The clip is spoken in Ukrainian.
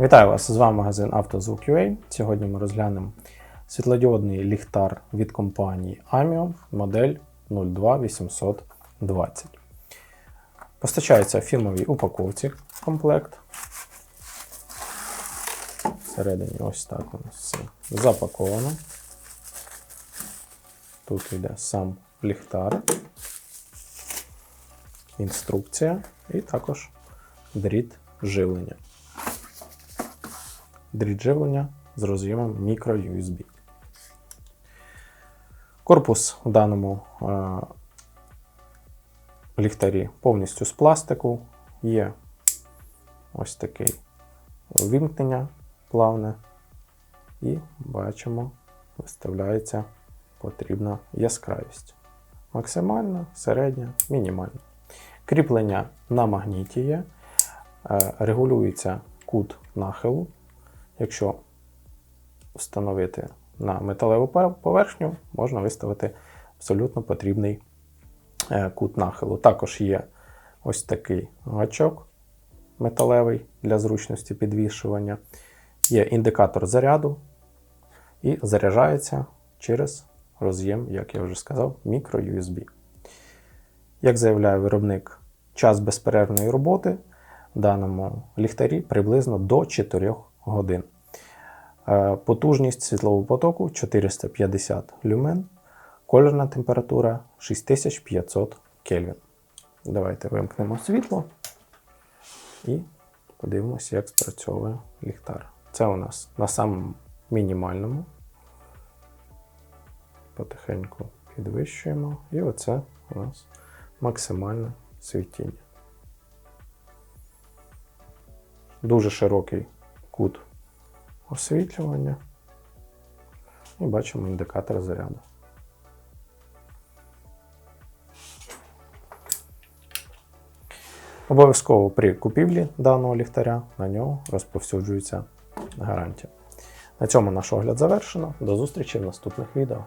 Вітаю вас! З вами магазин «Автозвук.UA». Сьогодні ми розглянемо світлодіодний ліхтар від компанії AMIO модель 02820. Постачається фірмовій упаковці комплект. Всередині ось так у нас все запаковано. Тут йде сам ліхтар, інструкція і також дріт живлення. Дріт живлення з роз'ємом microUSB. Корпус у даному е, ліхтарі повністю з пластику. Є ось такий вимкнення плавне. І бачимо, виставляється потрібна яскравість. Максимальна, середня, мінімальна. Кріплення на магніті є. Е, Регулюється кут нахилу. Якщо встановити на металеву поверхню, можна виставити абсолютно потрібний е, кут нахилу. Також є ось такий гачок металевий для зручності підвішування. Є індикатор заряду і заряджається через роз'єм, як я вже сказав, microUSB. Як заявляє виробник, час безперервної роботи в даному ліхтарі приблизно до 4 годин. Е, Потужність світлового потоку 450 люмен, кольорна температура 6500 Кельвін. Давайте вимкнемо світло і подивимося, як спрацьовує ліхтар. Це у нас на самому мінімальному. Потихеньку підвищуємо, і оце у нас максимальне світіння. Дуже широкий кут освітлювання. І бачимо індикатор заряду. Обов'язково при купівлі даного ліхтаря на нього розповсюджується гарантія. На цьому наш огляд завершено. До зустрічі в наступних відео.